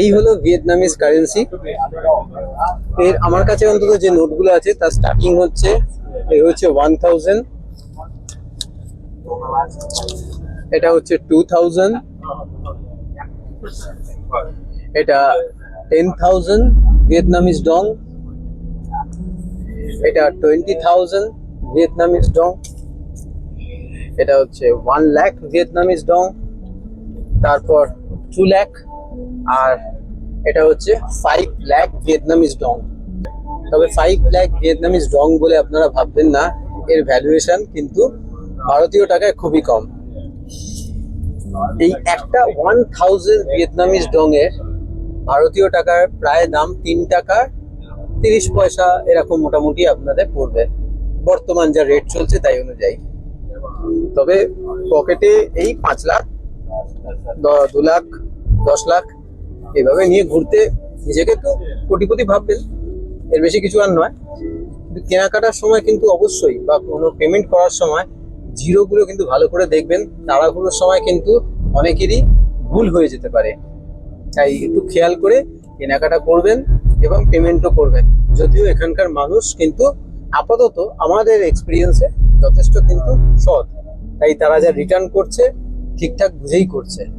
এই হলো Vietnamese currency এর আমার কাছে অন্তত যে নোটগুলো আছে, তার স্টার্টিং হচ্ছে, এই হচ্ছে ওয়ান থাউজেন্ড এটা হচ্ছে টু থাউজেন্ড এটা টেন থাউজেন্ড ভিয়েতনামিজ ডং এটা টোয়েন্টি থাউজেন্ড ভিয়েতনামিজ ডং এটা হচ্ছে ওয়ান লাখ ভিয়েতনামিজ ডং তারপর টু লাখ আর এটা হচ্ছে ফাইভ ব্ল্যাক ভিয়েতনামিজ ডং। তবে ফাইভ ব্ল্যাক ভিয়েতনামিজ ডং বলে আপনারা ভাববেন না, এর ভ্যালুয়েশন কিন্তু ভারতীয় টাকায় খুবই কম। এই একটা ওয়ান থাউজেন্ড ভিয়েতনামিজ ডং এর ভারতীয় টাকার প্রায় দাম তিন টাকা, তিরিশ পয়সা এরকম মোটামুটি আপনাদের পড়বে। বর্তমান যা রেট চলছে তাই অনুযায়ী। তবে পকেটে এই পাঁচ লাখ দু লাখ দশ লাখ, এভাবে নিয়ে ঘুরতে নিজেকে তো কোটিপতি ভাববেন। এর বেশি কিছু আর নয়। কিন্তু কেনাকাটার সময় কিন্তু অবশ্যই বা কোনো পেমেন্ট করার সময় জিরোগুলো কিন্তু ভালো করে দেখবেন। তাড়াহুড়োর সময় কিন্তু অনেকেরই ভুল হয়ে যেতে পারে। তাই একটু খেয়াল করে কেনাকাটা করবেন এবং পেমেন্টও করবেন। যদিও এখানকার মানুষ কিন্তু আপাতত আমাদের এক্সপিরিয়েন্সে যথেষ্ট কিন্তু সৎ। তাই তারা যা রিটার্ন করছে ঠিকঠাক বুঝেই করছে।